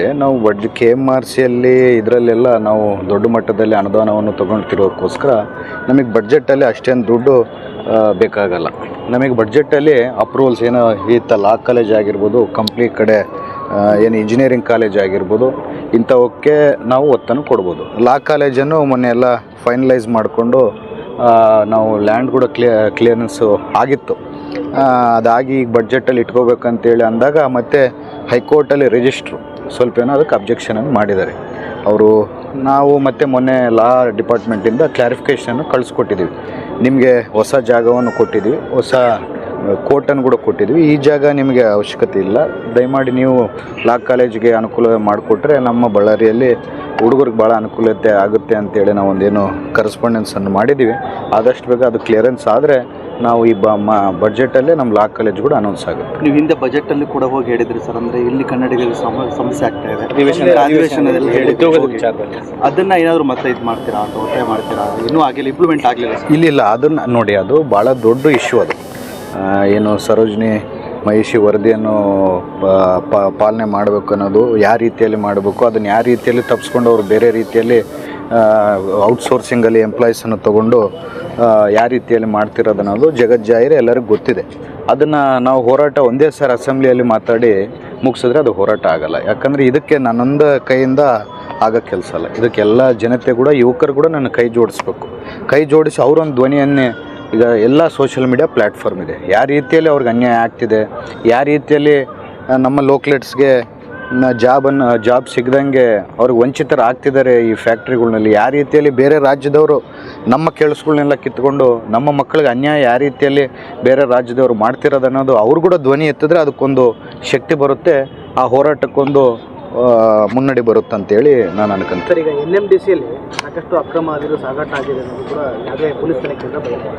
ನಾವು ಬಡ್ಜ್ K M R ಸಿಯಲ್ಲಿ ಇದರಲ್ಲೆಲ್ಲ ನಾವು ದೊಡ್ಡ ಮಟ್ಟದಲ್ಲಿ ಅನುದಾನವನ್ನು ತೊಗೊಳ್ತಿರೋಕ್ಕೋಸ್ಕರ ನಮಗೆ ಬಡ್ಜೆಟಲ್ಲಿ ಅಷ್ಟೇನು ದುಡ್ಡು ಬೇಕಾಗಲ್ಲ. ನಮಗೆ ಬಡ್ಜೆಟಲ್ಲಿ ಅಪ್ರೂವಲ್ಸ್ ಏನೋ ಈತ ಲಾ ಕಾಲೇಜ್ ಆಗಿರ್ಬೋದು ಕಂಪ್ನಿ ಕಡೆ ಏನು ಇಂಜಿನಿಯರಿಂಗ್ ಕಾಲೇಜ್ ಆಗಿರ್ಬೋದು, ಇಂಥವಕ್ಕೆ ನಾವು ಒತ್ತನ್ನು ಕೊಡ್ಬೋದು. ಲಾ ಕಾಲೇಜನ್ನು ಮೊನ್ನೆ ಎಲ್ಲ ಫೈನಲೈಸ್ ಮಾಡಿಕೊಂಡು ನಾವು ಲ್ಯಾಂಡ್ ಕೂಡ ಕ್ಲಿಯ ಕ್ಲಿಯರೆನ್ಸು ಆಗಿತ್ತು. ಅದಾಗಿ ಈಗ ಬಡ್ಜೆಟಲ್ಲಿ ಇಟ್ಕೋಬೇಕಂತೇಳಿ ಅಂದಾಗ ಮತ್ತೆ ಹೈಕೋರ್ಟಲ್ಲಿ ರಿಜಿಸ್ಟ್ರು ಸ್ವಲ್ಪ ಏನೋ ಅದಕ್ಕೆ ಅಬ್ಜೆಕ್ಷನನ್ನು ಮಾಡಿದ್ದಾರೆ. ಅವರು ನಾವು ಮತ್ತೆ ಮೊನ್ನೆ ಲಾ ಡಿಪಾರ್ಟ್ಮೆಂಟಿಂದ ಕ್ಲಾರಿಫಿಕೇಷನನ್ನು ಕಳಿಸ್ಕೊಟ್ಟಿದ್ದೀವಿ. ನಿಮಗೆ ಹೊಸ ಜಾಗವನ್ನು ಕೊಟ್ಟಿದ್ದೀವಿ, ಹೊಸ ಕೋರ್ಟನ್ನು ಕೂಡ ಕೊಟ್ಟಿದ್ವಿ ಈ ಜಾಗ ನಿಮಗೆ ಅವಶ್ಯಕತೆ ಇಲ್ಲ. ದಯಮಾಡಿ ನೀವು ಲಾ ಕಾಲೇಜಿಗೆ ಅನುಕೂಲ ಮಾಡಿಕೊಟ್ರೆ ನಮ್ಮ ಬಳ್ಳಾರಿಯಲ್ಲಿ ಹುಡುಗರಿಗೆ ಭಾಳ ಅನುಕೂಲತೆ ಆಗುತ್ತೆ ಅಂತೇಳಿ ನಾವು ಒಂದೇನು ಕರೆಸ್ಪಾಂಡೆನ್ಸನ್ನು ಮಾಡಿದ್ದೀವಿ. ಆದಷ್ಟು ಬೇಗ ಅದು ಕ್ಲಿಯರೆನ್ಸ್ ಆದರೆ ನಾವು ಈ ಬ ಮ ಬಡ್ಜೆಟಲ್ಲೇ ನಮ್ಮ ಲಾ ಕಾಲೇಜ್ ಕೂಡ ಅನೌನ್ಸ್ ಆಗುತ್ತೆ. ನೀವು ಹಿಂದೆ ಬಜೆಟ್ ಅಲ್ಲಿ ಕೂಡ ಹೋಗಿ ಹೇಳಿದ್ರಿ ಸರ್ ಅಂದ್ರೆ ಇಲ್ಲಿ ಕನ್ನಡಿಗರಿಗೆ ಸಮ- ಸಮಸ್ಯೆ ಆಗ್ತಾ ಇದೆ. ಅಧಿವೇಶನ ಅಧಿವೇಶನದಲ್ಲಿ ಹೇಳಿದ್ರಿ ಹೋಗಿ. ಅದನ್ನ ಏನಾದ್ರು ಮತ್ತೆ ಇದು ಮಾಡ್ತೀರಾ ಅಥವಾ ಒತ್ತಾಯ ಮಾಡ್ತೀರಾ? ಇನ್ನೂ ಆಗಿಲ್ಲ ಇಂಪ್ಲಿಮೆಂಟ್ ಆಗಲಿಲ್ಲ ಸರ್ ಇಲ್ಲ ಇಲ್ಲ ಅದನ್ನು ನೋಡಿ ಅದು ಭಾಳ ದೊಡ್ಡ ಇಶ್ಯೂ ಅದು. ಆ, ಏನು ಸರೋಜಿನಿ ಮಹಿಷಿ ವರದಿಯನ್ನು ಪ- ಪಾಲನೆ ಮಾಡಬೇಕು ಅನ್ನೋದು ಯಾವ ರೀತಿಯಲ್ಲಿ ಮಾಡಬೇಕು ಅದನ್ನು ಯಾವ ರೀತಿಯಲ್ಲಿ ತಪ್ಪಿಸ್ಕೊಂಡು ಅವರು ಬೇರೆ ರೀತಿಯಲ್ಲಿ ಔಟ್ಸೋರ್ಸಿಂಗಲ್ಲಿ ಎಂಪ್ಲಾಯೀಸನ್ನು ತೊಗೊಂಡು ಯಾವ ರೀತಿಯಲ್ಲಿ ಮಾಡ್ತಿರೋದು ಅನ್ನೋದು ಜಗಜ್ಜಾಹಿರ ಎಲ್ಲರಿಗೂ ಗೊತ್ತಿದೆ. ಅದನ್ನು ನಾವು ಹೋರಾಟ ಒಂದೇ ಸರ್ ಅಸೆಂಬ್ಲಿಯಲ್ಲಿ ಮಾತಾಡಿ ಮುಗಿಸಿದ್ರೆ ಅದು ಹೋರಾಟ ಆಗಲ್ಲ. ಯಾಕಂದರೆ ಇದಕ್ಕೆ ನನ್ನೊಂದು ಕೈಯಿಂದ ಆಗೋ ಕೆಲಸ ಅಲ್ಲ. ಇದಕ್ಕೆಲ್ಲ ಜನತೆ ಕೂಡ, ಯುವಕರು ಕೂಡ ನನ್ನ ಕೈ ಜೋಡಿಸ್ಬೇಕು. ಕೈ ಜೋಡಿಸಿ ಅವರೊಂದು ಧ್ವನಿಯನ್ನೇ ಈಗ ಎಲ್ಲ ಸೋಷಿಯಲ್ ಮೀಡಿಯಾ ಪ್ಲ್ಯಾಟ್ಫಾರ್ಮ್ ಇದೆ. ಯಾವ ರೀತಿಯಲ್ಲಿ ಅವ್ರಿಗೆ ಅನ್ಯಾಯ ಆಗ್ತಿದೆ ಯಾವ ರೀತಿಯಲ್ಲಿ ನಮ್ಮ ಲೋಕ್ಲೆಟ್ಸ್ಗೆ ಜಾಬನ್ನು ಜಾಬ್ ಸಿಗದಂಗೆ ಅವ್ರಿಗೆ ವಂಚಿತರು ಆಗ್ತಿದ್ದಾರೆ ಈ ಫ್ಯಾಕ್ಟ್ರಿಗಳ್ನಲ್ಲಿ ಯಾವ ರೀತಿಯಲ್ಲಿ ಬೇರೆ ರಾಜ್ಯದವರು ನಮ್ಮ ಕೆಲಸಗಳನ್ನೆಲ್ಲ ಕಿತ್ಕೊಂಡು, ನಮ್ಮ ಮಕ್ಕಳಿಗೆ ಅನ್ಯಾಯ ಯಾವ ರೀತಿಯಲ್ಲಿ ಬೇರೆ ರಾಜ್ಯದವರು ಮಾಡ್ತಿರೋದು ಅನ್ನೋದು ಅವ್ರು ಕೂಡ ಧ್ವನಿ ಎತ್ತಿದ್ರೆ ಅದಕ್ಕೊಂದು ಶಕ್ತಿ ಬರುತ್ತೆ, ಆ ಹೋರಾಟಕ್ಕೊಂದು ಮುನ್ನಡಿ ಬರುತ್ತೆ ಅಂತೇಳಿ ನಾನು ಅನ್ಕೊಂತೀನಿ. ಈಗ ಎನ್ ಎಂ ಡಿ ಸಿಯಲ್ಲಿ ಸಾಕಷ್ಟು ಅಕ್ರಮ ಆಗಿರೋ ಸಾಗಾಟ ಆಗಿದೆ ಅನ್ನೋದು ಕೂಡ ಯಾವುದೇ ಪೊಲೀಸ್ ತನಿಖೆಯಿಂದ ಬಯಲು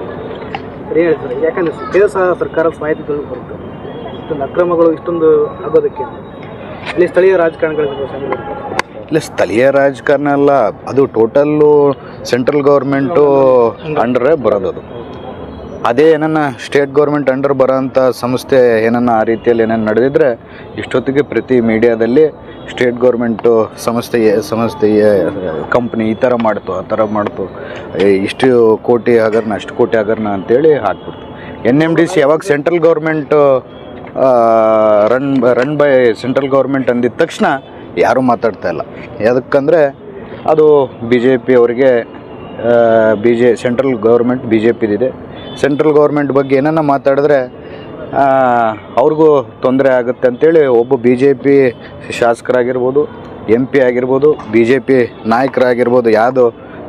ಸರಿ, ಹೇಳಿ ಸರ್, ಯಾಕಂದ್ರೆ ಕೇಂದ್ರ ಸಹ ಸರ್ಕಾರದ ಸ್ವಾಯತ್ತಗಳು ಬರುತ್ತೆ ಇಷ್ಟೊಂದು ಅಕ್ರಮಗಳು, ಇಷ್ಟೊಂದು ಆಗೋದಕ್ಕೆ. ಇಲ್ಲಿ ಸ್ಥಳೀಯ ರಾಜಕಾರಣಿಗಳಿಗೆ ಶಾಮೀಲು ಇಲ್ಲ ಸ್ಥಳೀಯ ರಾಜಕಾರಣ ಅಲ್ಲ, ಅದು ಟೋಟಲ್ಲು ಸೆಂಟ್ರಲ್ ಗೌರ್ಮೆಂಟು ಅಂಡರೇ ಅದು ಅದೇ ಏನನ್ನ ಸ್ಟೇಟ್ ಗೌರ್ಮೆಂಟ್ ಅಂಡರ್ ಬರೋಂಥ ಸಂಸ್ಥೆ ಏನನ್ನ ಆ ರೀತಿಯಲ್ಲಿ ಏನೇನು ನಡೆದಿದ್ರೆ, ಇಷ್ಟೊತ್ತಿಗೆ ಪ್ರತಿ ಮೀಡಿಯಾದಲ್ಲಿ ಸ್ಟೇಟ್ ಗೌರ್ಮೆಂಟು ಸಂಸ್ಥೆ ಸಂಸ್ಥೆ ಕಂಪ್ನಿ ಈ ಥರ ಮಾಡ್ತು, ಆ ಥರ ಮಾಡ್ತು ಇಷ್ಟು ಕೋಟಿ ಹಗರಣ ಅಷ್ಟು ಕೋಟಿ ಹಗರಣ ಅಂತೇಳಿ ಹಾಕ್ಬಿಡ್ತು. ಎನ್ ಎಂ ಡಿ ಸಿ ಯಾವಾಗ central government run run by central government ಅಂದಿದ ತಕ್ಷಣ ಯಾರೂ ಮಾತಾಡ್ತಾ ಇಲ್ಲ. ಯಾಕಂದರೆ ಅದು ಬಿ ಜೆ ಪಿ ಅವರಿಗೆ B J central government B J ಪಿದಿದೆ central government ಬಗ್ಗೆ ಏನನ್ನ ಮಾತಾಡಿದ್ರೆ ಅವ್ರಿಗೂ ತೊಂದರೆ ಆಗುತ್ತೆ ಅಂತೇಳಿ ಒಬ್ಬ ಬಿ ಜೆ ಪಿ ಶಾಸಕರಾಗಿರ್ಬೋದು ಎಂ ಪಿ ಆಗಿರ್ಬೋದು ಬಿ ಜೆ ಪಿ ನಾಯಕರಾಗಿರ್ಬೋದು, ಯಾವುದು,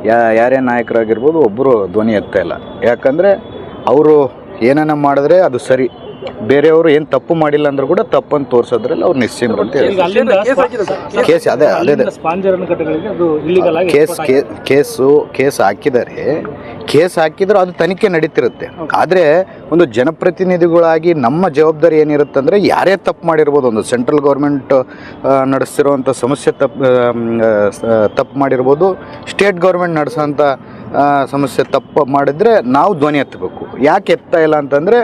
ಯಾ, ಯಾರೇ ನಾಯಕರಾಗಿರ್ಬೋದು ಒಬ್ಬರು ಧ್ವನಿ ಎತ್ತಾಯಿಲ್ಲ ಇಲ್ಲ. ಯಾಕಂದರೆ ಅವರು ಏನನ್ನ ಮಾಡಿದ್ರೆ ಅದು ಸರಿ. ಬೇರೆಯವರು ಏನು ತಪ್ಪು ಮಾಡಿಲ್ಲ ಅಂದ್ರೂ ಕೂಡ ತಪ್ಪನ್ನು ತೋರಿಸೋದ್ರಲ್ಲಿ ಅವ್ರು ನಿಶ್ಚಿಂತ ಅಂತ ಹೇಳಿ ಕೇಸ್ ಅದೇ ಅದೇ ಕೇಸ್ ಕೇಸು ಕೇಸ್ ಹಾಕಿದ್ದಾರೆ ಕೇಸ್ ಹಾಕಿದ್ರೆ ಅದು ತನಿಖೆ ನಡೀತಿರುತ್ತೆ. ಆದರೆ ಒಂದು ಜನಪ್ರತಿನಿಧಿಗಳಾಗಿ ನಮ್ಮ ಜವಾಬ್ದಾರಿ ಏನಿರುತ್ತೆ ಅಂದರೆ ಯಾರೇ ತಪ್ಪು ಮಾಡಿರ್ಬೋದು ಒಂದು ಸೆಂಟ್ರಲ್ ಗೌರ್ಮೆಂಟ್ ನಡೆಸ್ತಿರೋವಂಥ ಸಮಸ್ಯೆ ತಪ್ಪು ತಪ್ಪು ಮಾಡಿರ್ಬೋದು ಸ್ಟೇಟ್ ಗೌರ್ಮೆಂಟ್ ನಡೆಸೋಂಥ ಸಮಸ್ಯೆ ತಪ್ಪು ಮಾಡಿದ್ರೆ ನಾವು ಧ್ವನಿ ಎತ್ತಬೇಕು. ಯಾಕೆ ಎತ್ತಾ ಇಲ್ಲ ಅಂತಂದರೆ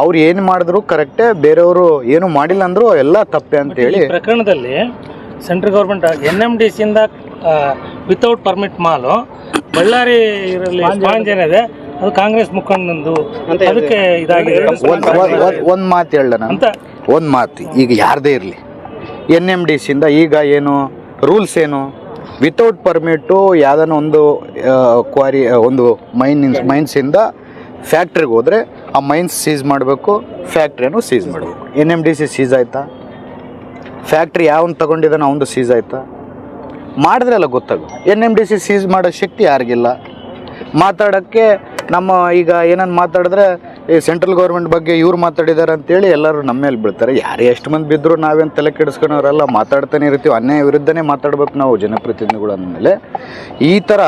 ಅವ್ರು ಏನು ಮಾಡಿದ್ರು ಕರೆಕ್ಟೇ ಬೇರೆಯವರು ಏನು ಮಾಡಿಲ್ಲ ಅಂದ್ರು ಎಲ್ಲ ತಪ್ಪೆ ಅಂತ ಹೇಳಿ ಪ್ರಕರಣದಲ್ಲಿ central government N M D ಸಿಯಿಂದ without permit ಮಾಲು ಬಳ್ಳಾರಿ ಇರಲಿ ಏನಿದೆ ಅದು ಕಾಂಗ್ರೆಸ್ ಮುಖಂಡಂದು ಅದಕ್ಕೆ ಇದಾಗಿದೆ. ಒಂದು ಮಾತು ಹೇಳೋಣ ಅಂತ. ಒಂದು ಮಾತು ಈಗ ಯಾರದೇ ಇರಲಿ. ಎನ್ ಎಂ ಡಿ ಸಿಯಿಂದ ಈಗ ಏನು ರೂಲ್ಸ್ ಏನು? ವಿತೌಟ್ ಪರ್ಮಿಟು ಯಾವ್ದಾನ ಒಂದು ಕ್ವಾರಿ ಒಂದು ಮೈನ್ ಮೈನ್ಸಿಂದ ಫ್ಯಾಕ್ಟ್ರಿಗೆ ಹೋದರೆ ಆ ಮೈನ್ಸ್ ಸೀಸ್ ಮಾಡಬೇಕು, ಫ್ಯಾಕ್ಟ್ರಿಯನ್ನು ಸೀಸ್ ಮಾಡಬೇಕು. N M D C seize ಆಯಿತಾ? ಫ್ಯಾಕ್ಟ್ರಿ ಯಾವನ್ನು ತಗೊಂಡಿದ್ದಾನೆ ಅವನು ಸೀಸ್ ಆಯಿತಾ? ಮಾಡಿದ್ರೆ ಅಲ್ಲ ಗೊತ್ತಾಗುತ್ತೆ N M D C seize ಮಾಡೋ ಶಕ್ತಿ ಯಾರಿಗಿಲ್ಲ? ಮಾತಾಡೋಕ್ಕೆ ನಮ್ಮ ಈಗ ಏನನ್ನು ಮಾತಾಡಿದ್ರೆ, ಈ ಸೆಂಟ್ರಲ್ ಗೌರ್ಮೆಂಟ್ ಬಗ್ಗೆ ಇವ್ರು ಮಾತಾಡಿದ್ದಾರೆ ಅಂತೇಳಿ ಎಲ್ಲರೂ ನಮ್ಮ ಮೇಲೆ ಬೀಳ್ತಾರೆ. ಯಾರು ಎಷ್ಟು ಮಂದಿ ಬಿದ್ದರೂ ನಾವೇನು ತಲೆ ಕೆಡಿಸ್ಕೊಳೋರೆಲ್ಲ, ಮಾತಾಡ್ತಾನೆ ಇರ್ತೀವಿ. ಅನ್ಯಾಯ ವಿರುದ್ಧನೇ ಮಾತಾಡ್ಬೇಕು ನಾವು ಜನಪ್ರತಿನಿಧಿಗಳು ಅಂದಮೇಲೆ. ಈ ಥರ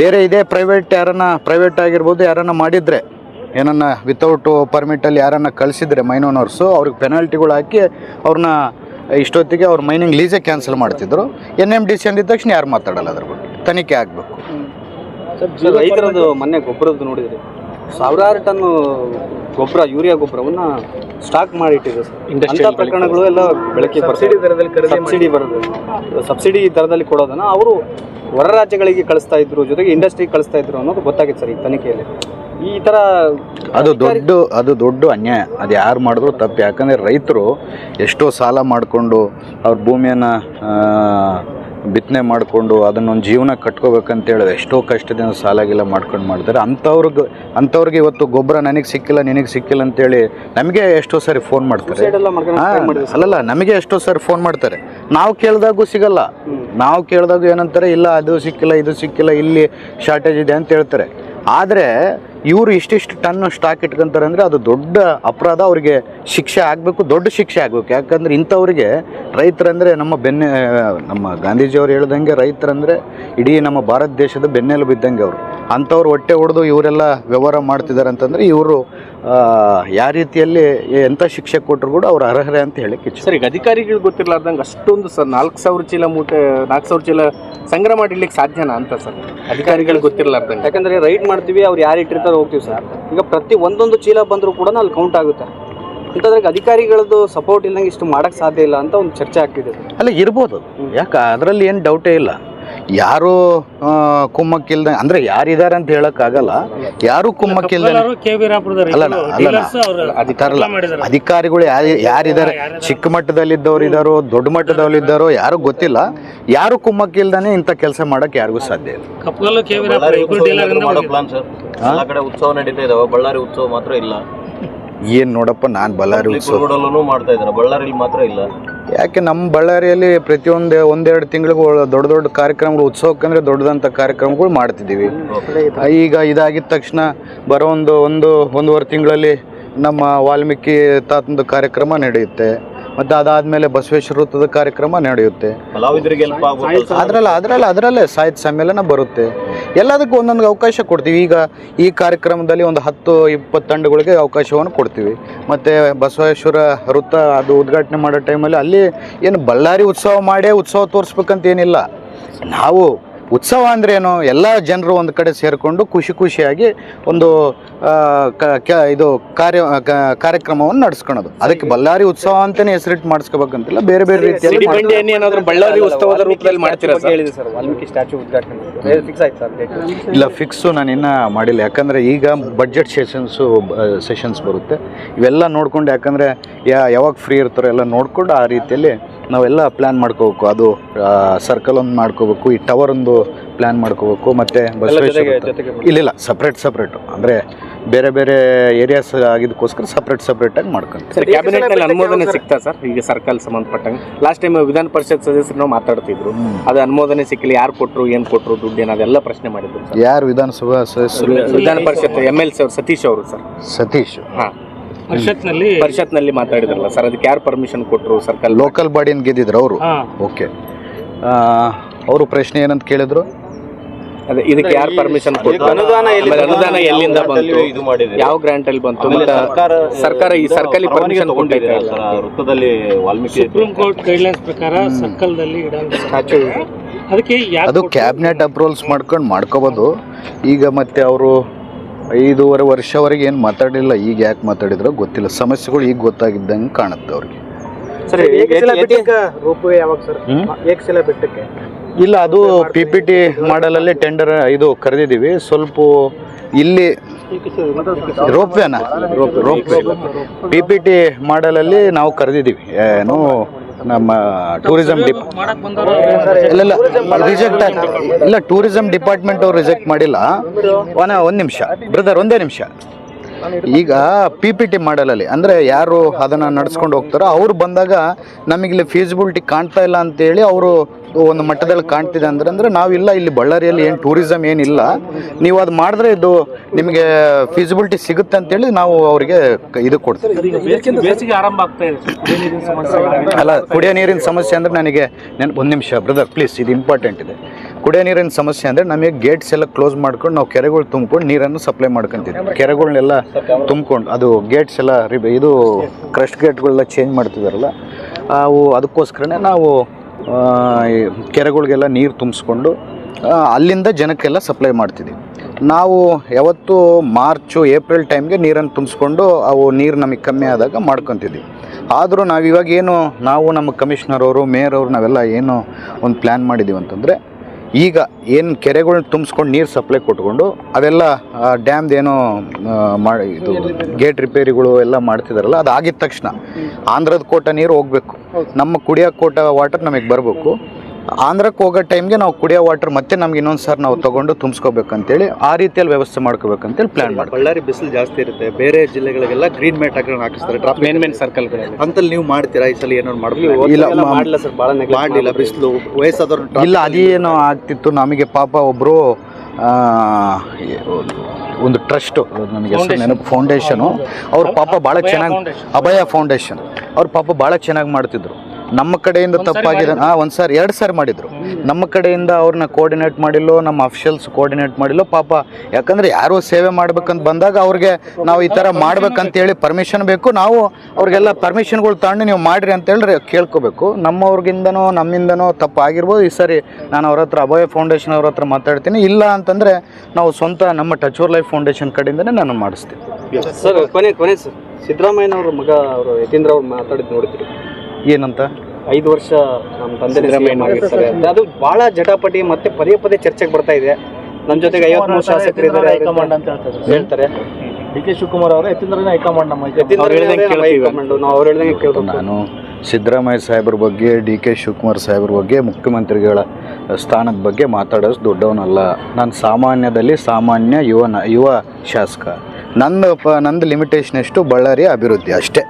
ಬೇರೆ ಇದೇ ಪ್ರೈವೇಟ್ ಯಾರನ್ನ ಪ್ರೈವೇಟ್ ಆಗಿರ್ಬೋದು ಯಾರನ್ನ ಮಾಡಿದರೆ ಏನನ್ನ ವಿತೌಟ್ ಪರ್ಮಿಟಲ್ಲಿ ಯಾರನ್ನ ಕಳಿಸಿದ್ರೆ ಮೈನ್ ಓನರ್ಸು ಅವ್ರಿಗೆ ಪೆನಾಲ್ಟಿಗಳು ಹಾಕಿ ಅವ್ರನ್ನ ಇಷ್ಟೊತ್ತಿಗೆ ಅವ್ರ ಮೈನಿಂಗ್ ಲೀಸೇ ಕ್ಯಾನ್ಸಲ್ ಮಾಡ್ತಿದ್ರು. ಎನ್ ಎಂ ಡಿ ಸಿ ಅಂದಿದ ತಕ್ಷಣ ಯಾರು ಮಾತಾಡಲ್ಲ ಅದ್ರ ಬಗ್ಗೆ? ತನಿಖೆ ಆಗಬೇಕು. ರೈತರದ್ದು ಮೊನ್ನೆ ಗೊಬ್ಬರದ್ದು ನೋಡಿದ್ರಿ. ಸಾವಿರಾರು ಟನ್ ಗೊಬ್ಬರ ಯೂರಿಯಾ ಗೊಬ್ಬರವನ್ನ ಸ್ಟಾಕ್ ಮಾಡಿ ಸರ್. ಅಂತ ಪ್ರಕರಣಗಳು ಎಲ್ಲ ಬೆಳಕಿಗೆ ಸಬ್ಸಿಡಿ ದರದಲ್ಲಿ ಸಬ್ಸಿಡಿ ಬರೋದು. ಸಬ್ಸಿಡಿ ದರದಲ್ಲಿ ಕೊಡೋದನ್ನ ಅವರು ಹೊರ ರಾಜ್ಯಗಳಿಗೆ ಕಳಿಸ್ತಾ ಇದ್ರು ಜೊತೆಗೆ ಇಂಡಸ್ಟ್ರಿಗೆ ಕಳಿಸ್ತಾ ಇದ್ರು ಅನ್ನೋದು ಗೊತ್ತಾಗಿತ್ತು ಸರ್ ಈ ತನಿಖೆಯಲ್ಲಿ. ಈ ತರ ಅದು ದೊಡ್ಡ ಅದು ದೊಡ್ಡ ಅನ್ಯಾಯ. ಅದು ಯಾರು ಮಾಡಿದ್ರು ತಪ್ಪು. ಯಾಕಂದರೆ ರೈತರು ಎಷ್ಟೋ ಸಾಲ ಮಾಡಿಕೊಂಡು ಅವ್ರ ಭೂಮಿಯನ್ನು ಬಿತ್ತನೆ ಮಾಡಿಕೊಂಡು ಅದನ್ನೊಂದು ಜೀವನ ಕಟ್ಕೋಬೇಕಂತೇಳಿ ಎಷ್ಟೋ ಕಷ್ಟದಿಂದ ಸಾಲ ಗೀಲ ಮಾಡ್ಕೊಂಡು ಮಾಡ್ತಾರೆ. ಅಂಥವ್ರಿಗೆ ಅಂಥವ್ರಿಗೆ ಇವತ್ತು ಗೊಬ್ಬರ ನನಗೆ ಸಿಕ್ಕಿಲ್ಲ ನಿನಗೆ ಸಿಕ್ಕಿಲ್ಲ ಅಂತೇಳಿ ನಮಗೆ ಎಷ್ಟೋ ಸಾರಿ ಫೋನ್ ಮಾಡ್ತಾರೆ. ಅಲ್ಲಲ್ಲ ನಮಗೆ ಎಷ್ಟೋ ಸಾರಿ ಫೋನ್ ಮಾಡ್ತಾರೆ. ನಾವು ಕೇಳಿದಾಗೂ ಸಿಗಲ್ಲ. ನಾವು ಕೇಳಿದಾಗ ಏನಂತಾರೆ ಇಲ್ಲ ಅದು ಸಿಕ್ಕಿಲ್ಲ ಇದು ಸಿಕ್ಕಿಲ್ಲ ಇಲ್ಲಿ ಶಾರ್ಟೇಜ್ ಇದೆ ಅಂತ ಹೇಳ್ತಾರೆ. ಆದರೆ ಇವರು ಇಷ್ಟಿಷ್ಟು ಟನ್ ಸ್ಟಾಕ್ ಇಟ್ಕೊಂತಾರೆ ಅಂದರೆ ಅದು ದೊಡ್ಡ ಅಪರಾಧ ಅವರಿಗೆ ಶಿಕ್ಷೆ ಆಗಬೇಕು ದೊಡ್ಡ ಶಿಕ್ಷೆ ಆಗಬೇಕು. ಯಾಕಂದ್ರೆ ಇಂಥವ್ರಿಗೆ ರೈತರಂದರೆ ನಮ್ಮ ಬೆನ್ನೆ ನಮ್ಮ ಗಾಂಧೀಜಿಯವರು ಹೇಳ್ದಂಗೆ ರೈತರಂದರೆ ಇಡೀ ನಮ್ಮ ಭಾರತ ದೇಶದ ಬೆನ್ನೆಲು ಬಿದ್ದಂಗೆ ಅವರು. ಅಂಥವ್ರು ಹೊಟ್ಟೆ ಹೊಡೆದು ಇವರೆಲ್ಲ ವ್ಯವಹಾರ ಮಾಡ್ತಿದ್ದಾರೆ ಅಂತಂದರೆ ಇವರು ಯಾವ ರೀತಿಯಲ್ಲಿ ಎಂಥ ಶಿಕ್ಷೆ ಕೊಟ್ಟರು ಕೂಡ ಅವ್ರು ಅರ್ಹರೇ ಅಂತ ಹೇಳಕ್ಕೆ ಇಚ್ಛೆ ಸರ್ ಈಗ ಅಧಿಕಾರಿಗಳು ಗೊತ್ತಿರಲಾರ್ದಂಗೆ ಅಷ್ಟೊಂದು ಸರ್ ನಾಲ್ಕು ಸಾವಿರ ಚೀಲ ಮೂಟೆ ನಾಲ್ಕು ಸಾವಿರ ಚೀಲ ಸಂಗ್ರಹ ಮಾಡಿಡ್ಲಿಕ್ಕೆ ಸಾಧ್ಯನಾ ಅಂತ ಸರ್? ಅಧಿಕಾರಿಗಳು ಗೊತ್ತಿರಲಾರ್ದಂಗೆ. ಯಾಕಂದ್ರೆ ರೈಡ್ ಮಾಡ್ತೀವಿ, ಅವ್ರು ಯಾರು ಇಟ್ಟಿರ್ತಾರೆ ಹೋಗ್ತೀವಿ ಸರ್ ಈಗ ಪ್ರತಿ ಒಂದೊಂದು ಚೀಲ ಬಂದರೂ ಕೂಡ ಅಲ್ಲಿ ಕೌಂಟ್ ಆಗುತ್ತೆ. ಅಂತಂದ್ರೆ ಅಧಿಕಾರಿಗಳದ್ದು ಸಪೋರ್ಟ್ ಇಲ್ಲದಂಗೆ ಇಷ್ಟು ಮಾಡೋಕ್ಕೆ ಸಾಧ್ಯ ಇಲ್ಲ ಅಂತ ಒಂದು ಚರ್ಚೆ ಆಗ್ತಿದೆ. ಅಲ್ಲ, ಇರ್ಬೋದು. ಯಾಕೆ? ಅದರಲ್ಲಿ ಏನು ಡೌಟೇ ಇಲ್ಲ. ಯಾರು ಕುಮ್ಮಕ್ಕಿಲ್ದ ಅಂದ್ರೆ ಯಾರಿದ್ದಾರೆ ಅಂತ ಹೇಳೋಕ್ಕಾಗಲ್ಲ. ಯಾರು ಕುಮ್ಮಕ್ಕಿಲ್ದ ಅಧಿಕಾರಿಗಳು ಯಾರು ಯಾರಿದ್ದಾರೆ? ಚಿಕ್ಕ ಮಟ್ಟದಲ್ಲಿದ್ದವ್ರು ಇದ್ದಾರೋ ದೊಡ್ಡ ಮಟ್ಟದಲ್ಲಿದ್ದಾರೋ ಯಾರು ಗೊತ್ತಿಲ್ಲ. ಯಾರು ಕುಮ್ಮಕ್ಕಿಲ್ದಾನೆ ಇಂಥ ಕೆಲಸ ಮಾಡಕ್ ಯಾರಿಗೂ ಸಾಧ್ಯ ಇಲ್ಲ. ಕಪ್ಪಗಲ್ಲು ಕೆ ವೀರಾಪುರ ಇಬ್ಬರು ಇಂದ ಮಾಡೋ ಪ್ಲಾನ್ ಸರ್ ಎಲ್ಲ ಕಡೆ ಉತ್ಸವ ನಡೀತಾ ಇದಾವೆ. ಬಳ್ಳಾರಿ ಉತ್ಸವ ಮಾತ್ರ ಇಲ್ಲ. ಏನ್ ನೋಡಪ್ಪ ನಾನ್ ಬಳ್ಳಾರಿ ಉತ್ಸವ ಮಾಡ್ತಾ ಇದ್ದಾರೆ. ಬಳ್ಳಾರಿಲಿ ಮಾತ್ರ ಇಲ್ಲ. ಯಾಕೆ ನಮ್ಮ ಬಳ್ಳಾರಿಯಲ್ಲಿ ಪ್ರತಿಯೊಂದು ಒಂದೆರಡು ತಿಂಗಳಿಗೂ ದೊಡ್ಡ ದೊಡ್ಡ ಕಾರ್ಯಕ್ರಮಗಳು ಉತ್ಸವಕ್ಕಂದ್ರೆ ದೊಡ್ಡದಂಥ ಕಾರ್ಯಕ್ರಮಗಳು ಮಾಡ್ತಿದ್ದೀವಿ. ಈಗ ಇದಾಗಿದ ತಕ್ಷಣ ಬರೋ ಒಂದು ಒಂದು ಒಂದೂವರೆ ತಿಂಗಳಲ್ಲಿ ನಮ್ಮ ವಾಲ್ಮೀಕಿ ತಾತಂದು ಕಾರ್ಯಕ್ರಮ ನಡೆಯುತ್ತೆ. ಮತ್ತು ಅದಾದಮೇಲೆ ಬಸವೇಶ್ವರ ವೃತ್ತದ ಕಾರ್ಯಕ್ರಮ ನಡೆಯುತ್ತೆ. ಅದರಲ್ಲ ಅದರಲ್ಲ ಅದರಲ್ಲೇ ಸಾಹಿತ್ಯ ಸಮ್ಮೇಳನ ಬರುತ್ತೆ. ಎಲ್ಲದಕ್ಕೂ ಒಂದೊಂದು ಅವಕಾಶ ಕೊಡ್ತೀವಿ. ಈಗ ಈ ಕಾರ್ಯಕ್ರಮದಲ್ಲಿ ಒಂದು ಹತ್ತು, ಇಪ್ಪತ್ತು ತಂಡಗಳಿಗೆ ಅವಕಾಶವನ್ನು ಕೊಡ್ತೀವಿ. ಮತ್ತು ಬಸವೇಶ್ವರ ವೃತ್ತ ಅದು ಉದ್ಘಾಟನೆ ಮಾಡೋ ಟೈಮಲ್ಲಿ ಅಲ್ಲಿ ಏನು ಬಳ್ಳಾರಿ ಉತ್ಸವ ಮಾಡೇ ಉತ್ಸವ ತೋರಿಸ್ಬೇಕಂತ ಏನಿಲ್ಲ ನಾವು ಉತ್ಸವ ಅಂದ್ರೇನು ಎಲ್ಲ ಜನರು ಒಂದು ಕಡೆ ಸೇರಿಕೊಂಡು ಖುಷಿ ಖುಷಿಯಾಗಿ ಒಂದು ಇದು ಕಾರ್ಯ ಕ- ಕಾರ್ಯಕ್ರಮವನ್ನು ನಡೆಸ್ಕೊಳೋದು. ಅದಕ್ಕೆ ಬಳ್ಳಾರಿ ಉತ್ಸವ ಅಂತಲೇ ಹೆಸರಿಟ್ಟು ಮಾಡಿಸ್ಕೋಬೇಕಂತಿಲ್ಲ ಬೇರೆ ಬೇರೆ ರೀತಿಯಲ್ಲಿ ಬಳ್ಳಾರಿ ಉತ್ಸವದ ರೂಪದಲ್ಲಿ ಮಾಡ್ತೀರಾ ಸರ್? ಹೇಳಿದೆ ಸರ್ ವಾಲ್ಮೀಕಿ ಸ್ಟ್ಯಾಚು ಉದ್ಘಾಟನೆ ಫಿಕ್ಸ್ ಆಯ್ತು ಸರ್ ಇಲ್ಲ ಫಿಕ್ಸು ನಾನು ಇನ್ನೂ ಮಾಡಿಲ್ಲ. ಯಾಕಂದರೆ ಈಗ ಬಜೆಟ್ ಸೆಷನ್ಸು ಸೆಷನ್ಸ್ ಬರುತ್ತೆ. ಇವೆಲ್ಲ ನೋಡ್ಕೊಂಡು ಯಾಕಂದರೆ ಯಾ ಯಾವಾಗ ಫ್ರೀ ಇರ್ತಾರೋ ಎಲ್ಲ ನೋಡ್ಕೊಂಡು ಆ ರೀತಿಯಲ್ಲಿ ನಾವೆಲ್ಲ ಪ್ಲ್ಯಾನ್ ಮಾಡ್ಕೋಬೇಕು. ಅದು ಸರ್ಕಲ್ ಒಂದು ಮಾಡ್ಕೋಬೇಕು ಈ ಟವರ್ ಒಂದು ಪ್ಲ್ಯಾನ್ ಮಾಡ್ಕೋಬೇಕು ಮತ್ತು ಬಸವೇಶ್ವರ ಇಲ್ಲಿಲ್ಲ ಇಲ್ಲ ಇಲ್ಲ ಸಪ್ರೇಟ್ ಸಪ್ರೇಟು ಅಂದರೆ ಬೇರೆ ಬೇರೆ ಏರಿಯಾಸ್ ಆಗಿದ್ದಕ್ಕೋಸ್ಕರ ಸಪ್ರೇಟ್ ಸಪ್ರೇಟಾಗಿ ಮಾಡ್ಕೊಂತೀವಿ. ಸರ್ ಕ್ಯಾಬಿನೆಟ್ನಲ್ಲಿ ಅನುಮೋದನೆ ಸಿಗ್ತಾ ಸರ್? ಈಗ ಸರ್ಕಲ್ ಸಂಬಂಧಪಟ್ಟಂಗೆ. ಲಾಸ್ಟ್ ಟೈಮ್ ವಿಧಾನ ಪರಿಷತ್ ಸದಸ್ಯರು ನಾವು ಮಾತಾಡ್ತಿದ್ರು. ಅದು ಅನುಮೋದನೆ ಸಿಕ್ಕಿಲ್ಲ. ಯಾರು ಕೊಟ್ಟರು ಏನು ಕೊಟ್ಟರು ದುಡ್ಡು ಏನು ಅದೆಲ್ಲ ಪ್ರಶ್ನೆ ಮಾಡಿದ್ರು ಸರ್. ಯಾರು ವಿಧಾನಸಭಾ ಸದಸ್ಯರು? ವಿಧಾನ ಪರಿಷತ್ ಎಂ ಎಲ್ ಸಿ ಅವರು ಸತೀಶ್ ಅವರು ಸರ್. ಸತೀಶ್. ಹಾ. ಪರಿಷತ್ನಲ್ಲಿ ಪರಿಷತ್ನಲ್ಲಿ ಮಾತಾಡಿದ್ರಲ್ಲ ಸರ್ ಅದಕ್ಕೆ ಯಾರು ಪರ್ಮಿಷನ್ ಕೊಟ್ಟರು ಸರ್ಕಲ್ ಲೋಕಲ್ ಬಾಡಿನ ಗೆದ್ದಿದ್ರು ಅವರು? ಓಕೆ ಅವರು ಪ್ರಶ್ನೆ ಏನಂತ ಕೇಳಿದ್ರು? ಅದೇ ಇದಕ್ಕೆ ಯಾರು ಪರ್ಮಿಷನ್ ಕೊಟ್ಟರು ಅನುದಾನ ಎಲ್ಲಿಂದ ಅನುದಾನ ಎಲ್ಲಿಂದ ಬಂತು? ಇದು ಮಾಡಿದ್ರು ಯಾವ ಗ್ರಾಂಟ್ ಅಲ್ಲಿ ಬಂತು? ಸರ್ಕಾರ ಸರ್ಕಾರ ಈ ಸರ್ಕಲ್ ಪರ್ಮಿಷನ್ ಕೊಟ್ಟಿದೆ ಸರ್ ವೃತ್ತದಲ್ಲಿ ವಾಲ್ಮೀಕಿ ಸುಪ್ರೀಂ ಕೋರ್ಟ್ ಗೈಡ್ಲೈನ್ಸ್ ಪ್ರಕಾರ ಸ್ಟ್ಯಾಚು ಅದಕ್ಕೆ ಅದು ಕ್ಯಾಬಿನೆಟ್ ಅಪ್ರೂವಲ್ಸ್ ಮಾಡ್ಕೊಂಡು ಮಾಡ್ಕೋಬೋದು. ಈಗ ಮತ್ತೆ ಅವರು ಐದೂವರೆ ವರ್ಷವರೆಗೆ ಏನು ಮಾತಾಡಿಲ್ಲ ಈಗ ಯಾಕೆ ಮಾತಾಡಿದ್ರೋ ಗೊತ್ತಿಲ್ಲ. ಸಮಸ್ಯೆಗಳು ಈಗ ಗೊತ್ತಾಗಿದ್ದಂಗೆ ಕಾಣುತ್ತೆ ಅವ್ರಿಗೆ. ಸರ್ ಏಕಶಿಲಾ ಬೆಟ್ಟಕ್ಕೆ ರೋಪ್ವೇ ಯಾವಾಗ ಸರ್? ಹ್ಮ್? ಏಕಶಿಲಾ ಇಲ್ಲ ಅದು ಪಿ ಪಿ ಟಿ ಮಾಡಲಲ್ಲಿ ಟೆಂಡರ್ ಇದು ಕರೆದಿದ್ದೀವಿ. ಸ್ವಲ್ಪ ಇಲ್ಲಿ ರೋಪ್ವೇನ? ರೋಪ್ವೇ. ಪಿ ಪಿ ಟಿ ಮಾಡಲಲ್ಲಿ ನಾವು ಕರೆದಿದ್ದೀವಿ. ಏನು ನಮ್ಮ ಟೂರಿಸಂ ಡಿಪ್ ಇಲ್ಲ ರಿಜೆಕ್ಟ್ ಇಲ್ಲ, ಟೂರಿಸಂ ಡಿಪಾರ್ಟ್ಮೆಂಟ್ ಅವ್ರು ರಿಜೆಕ್ಟ್ ಮಾಡಿಲ್ಲ. ಒನ, ಒಂದು ನಿಮಿಷ. ಬ್ರದರ್, ಒಂದೇ ನಿಮಿಷ. ಈಗ ಪಿ ಪಿ ಟಿ ಮಾಡಲಲ್ಲಿ, ಅಂದರೆ ಯಾರು ಅದನ್ನು ನಡ್ಸ್ಕೊಂಡು ಹೋಗ್ತಾರೋ, ಅವ್ರು ಬಂದಾಗ ನಮಗಿಲ್ಲಿ ಫೀಸಿಬಿಲಿಟಿ ಕಾಣ್ತಾ ಇಲ್ಲ ಅಂತೇಳಿ ಅವರು ಒಂದು ಮಟ್ಟದಲ್ಲಿ ಕಾಣ್ತಿದೆ ಅಂದ್ರೆ ಅಂದ್ರೆ ನಾವಿಲ್ಲ ಇಲ್ಲಿ ಬಳ್ಳಾರಿಯಲ್ಲಿ ಏನು ಟೂರಿಸಮ್ ಏನಿಲ್ಲ. ನೀವು ಅದು ಮಾಡಿದ್ರೆ ಇದು ನಿಮಗೆ ಫೀಸಿಬಿಲಿಟಿ ಸಿಗುತ್ತೆ ಅಂತೇಳಿ ನಾವು ಅವರಿಗೆ ಇದು ಕೊಡ್ತೀವಿ. ಅಲ್ಲ ಕುಡಿಯೋ ನೀರಿನ ಸಮಸ್ಯೆ ಅಂದರೆ ನನಗೆ ನೆನ್ ಒಂದು ನಿಮಿಷ ಬ್ರದರ್ ಪ್ಲೀಸ್ ಇದು ಇಂಪಾರ್ಟೆಂಟ್ ಇದೆ. ಕುಡಿಯೋ ನೀರಿನ ಸಮಸ್ಯೆ ಅಂದರೆ ನಮಗೆ ಗೇಟ್ಸ್ ಎಲ್ಲ ಕ್ಲೋಸ್ ಮಾಡ್ಕೊಂಡು ನಾವು ಕೆರೆಗಳು ತುಂಬ್ಕೊಂಡು ನೀರನ್ನು ಸಪ್ಲೈ ಮಾಡ್ಕೊಂತಿದ್ವಿ. ಕೆರೆಗಳನ್ನೆಲ್ಲ ತುಂಬ್ಕೊಂಡು ಅದು ಗೇಟ್ಸ್ ಎಲ್ಲ ರಿಬ ಇದು ಕ್ರಸ್ಟ್ ಗೇಟ್ಗಳೆಲ್ಲ ಚೇಂಜ್ ಮಾಡ್ತಿದಾರಲ್ಲ ಅವು ಅದಕ್ಕೋಸ್ಕರನೇ ನಾವು ಕೆರೆಗಳಿಗೆಲ್ಲ ನೀರು ತುಂಬಿಸ್ಕೊಂಡು ಅಲ್ಲಿಂದ ಜನಕ್ಕೆಲ್ಲ ಸಪ್ಲೈ ಮಾಡ್ತಿದ್ದೀವಿ. ನಾವು ಯಾವತ್ತು ಮಾರ್ಚು, ಏಪ್ರಿಲ್ ಟೈಮ್ಗೆ ನೀರನ್ನು ತುಂಬಿಸ್ಕೊಂಡು ಅವು ನೀರು ನಮಗೆ ಕಮ್ಮಿ ಆದಾಗ ಮಾಡ್ಕೊತಿದ್ವಿ ಆದರೂ ನಾವು ಇವಾಗ ಏನು, ನಾವು ನಮ್ಮ ಕಮಿಷ್ನರ್ ಅವರು ಮೇಯರ್ ಅವರು ನಾವೆಲ್ಲ ಏನು ಒಂದು ಪ್ಲ್ಯಾನ್ ಮಾಡಿದ್ದೀವಿ ಅಂತಂದರೆ ಈಗ ಏನು ಕೆರೆಗಳನ್ನ ತುಂಬಿಸ್ಕೊಂಡು ನೀರು ಸಪ್ಲೈ ಕೊಟ್ಕೊಂಡು ಅದೆಲ್ಲ ಡ್ಯಾಮ್ದೇನೋ ಮಾಡಿ ಇದು ಗೇಟ್ ರಿಪೇರಿಗಳು ಎಲ್ಲ ಮಾಡ್ತಿದಾರಲ್ಲ ಅದು ಆಗಿದ ತಕ್ಷಣ. ಆಂಧ್ರದ ಕೋಟ ನೀರು ಹೋಗಬೇಕು. ನಮ್ಮ ಕುಡಿಯೋ ಕೋಟ ವಾಟರ್ ನಮಗೆ ಬರಬೇಕು. ಆಂಧ್ರಕ್ಕೆ ಹೋಗೋ ಟೈಮ್ಗೆ ನಾವು ಕುಡಿಯೋ ವಾಟರ್ ಮತ್ತೆ ನಮ್ಗೆ ಇನ್ನೊಂದು ಸರ್ ನಾವು ತಗೊಂಡು ತುಂಬಿಸ್ಕೋಬೇಕಂತೇಳಿ ಆ ರೀತಿಯಲ್ಲಿ ವ್ಯವಸ್ಥೆ ಮಾಡ್ಕೋಬೇಕಂತೇಳಿ ಪ್ಲಾನ್ ಮಾಡಿ ಬಳ್ಳಾರಿ ಬಿಸಿಲು ಜಾಸ್ತಿ ಇರುತ್ತೆ. ಬೇರೆ ಜಿಲ್ಲೆಗಳಿಗೆಲ್ಲ ಗ್ರೀನ್ ಮ್ಯಾಟ್ ಹಾಕೊಂಡು ಹಾಕಿಸ್ತಾರೆ. ಡ್ರಾಪ್ ಮೇನ್ ಮೇನ್ ಸರ್ಕಲ್ಗಳಲ್ಲಿ ಅಂತಲ್ಲಿ ನೀವು ಮಾಡ್ತೀರಾ? ಈ ಸಲ ಏನಾದ್ರು ಮಾಡಿಲ್ಲ ಇಲ್ಲ ಮಾಡಲಿಲ್ಲ ಸರ್ ಭಾಳ ಮಾಡಲಿಲ್ಲ ಬಿಸಿಲು ವಯಸ್ಸಾದವ್ರು ಇಲ್ಲ ಅದೇನೋ ಆಗ್ತಿತ್ತು. ನಮಗೆ ಪಾಪ ಒಬ್ಬರು ಒಂದು ಟ್ರಸ್ಟು ನನಗೆ ನೆನಪು ಫೌಂಡೇಶನು ಅವ್ರ ಪಾಪ ಭಾಳ ಚೆನ್ನಾಗಿ ಅಭಯ ಫೌಂಡೇಶನ್ ಅವ್ರ ಪಾಪ ಭಾಳ ಚೆನ್ನಾಗಿ ಮಾಡ್ತಿದ್ರು. ನಮ್ಮ ಕಡೆಯಿಂದ ತಪ್ಪಾಗಿದೆ ಹಾಂ ಒಂದು ಸಾರಿ ಎರಡು ಸಾರಿ ಮಾಡಿದ್ರು. ನಮ್ಮ ಕಡೆಯಿಂದ ಅವ್ರನ್ನ ಕೋಆರ್ಡಿನೇಟ್ ಮಾಡಿಲ್ಲೋ ನಮ್ಮ ಅಫಿಷಿಯಲ್ಸ್ ಕೋಆರ್ಡಿನೇಟ್ ಮಾಡಿಲ್ಲೋ ಪಾಪ ಯಾಕಂದ್ರೆ ಯಾರೋ ಸೇವೆ ಮಾಡ್ಬೇಕಂತ ಬಂದಾಗ ಅವ್ರಿಗೆ ನಾವು ಈ ಥರ ಮಾಡ್ಬೇಕಂತೇಳಿ ಪರ್ಮಿಷನ್ ಬೇಕು. ನಾವು ಅವ್ರಿಗೆಲ್ಲ ಪರ್ಮಿಷನ್ಗಳು ತಗೊಂಡು ನೀವು ಮಾಡಿರಿ ಅಂತೇಳಿ ಕೇಳ್ಕೋಬೇಕು. ನಮ್ಮವ್ರಿಗಿಂದನೋ ನಮ್ಮಿಂದನೋ ತಪ್ಪು ಆಗಿರ್ಬೋದು ಈ ಸರಿ ನಾನು ಅವ್ರ ಹತ್ರ ಅಭಯ ಫೌಂಡೇಶನ್ ಅವ್ರ ಹತ್ರ ಮಾತಾಡ್ತೀನಿ. ಇಲ್ಲ ಅಂತಂದರೆ ನಾವು ಸ್ವಂತ ನಮ್ಮ ಟಚ್ ಓರ್ ಲೈಫ್ ಫೌಂಡೇಶನ್ ಕಡೆಯಿಂದನೇ ನಾನು ಮಾಡಿಸ್ತೀನಿ. ಸರ್ ಕೊನೆ ಕೊನೆ ಸರ್ ಸಿದ್ದರಾಮಯ್ಯನವ್ರ ಮಗ ಅವರು ಯತೀಂದ್ರ ಅವ್ರು ಮಾತಾಡಿದ್ದು ನೋಡಿದ್ರಿ. ಏನಂತ? ಐದು ವರ್ಷ ನಮ್ಮ ತಂದೆ ಸಿದ್ದರಾಮಯ್ಯ ಅದು ಬಹಳ ಜಟಾಪಟಿ ಮತ್ತೆ ಪದೇ ಪದೇ ಚರ್ಚೆಗೆ ಬರ್ತಾ ಇದೆ. ನನ್ನ ಜೊತೆಗೆ ಐವತ್ಮೂರು ಶಾಸಕರು ಇದ್ದಾರೆ ಹೈಕಮಾಂಡ್ ಅಂತ ಹೇಳ್ತಾರೆ. ಹೇಳ್ತಾರೆ. ಡಿ ಕೆ ಶಿವಕುಮಾರ್ ಅವರು ಯತೀಂದ್ರನೇ ಹೈಕಮಾಂಡ್ ನಮ್ಮ ಯತೀಂದ್ರ ಅವ್ರು ಹೇಳ್ದಂಗೆ ಅವರೇ ಹೈಕಮಾಂಡ್, ನಾವು ಅವ್ರು ಹೇಳ್ದಂಗೆ ಕೇಳ್ಬೇಕು. ನಾನು ಸಿದ್ದರಾಮಯ್ಯ ಸಾಹೇಬ್ರ ಬಗ್ಗೆ ಡಿ ಕೆ ಶಿವಕುಮಾರ್ ಸಾಹೇಬ್ರ ಬಗ್ಗೆ ಮುಖ್ಯಮಂತ್ರಿಗಳ ಸ್ಥಾನದ ಬಗ್ಗೆ ಮಾತಾಡೋದು ದೊಡ್ಡವನಲ್ಲ. ನಾನು ಸಾಮಾನ್ಯದಲ್ಲಿ ಸಾಮಾನ್ಯ ಯುವ ಯುವ ಶಾಸಕ. ನನ್ನ ಪ ನಂದು ಲಿಮಿಟೇಷನ್ ಎಷ್ಟು? ಬಳ್ಳಾರಿ ಅಭಿವೃದ್ಧಿ ಅಷ್ಟೇ.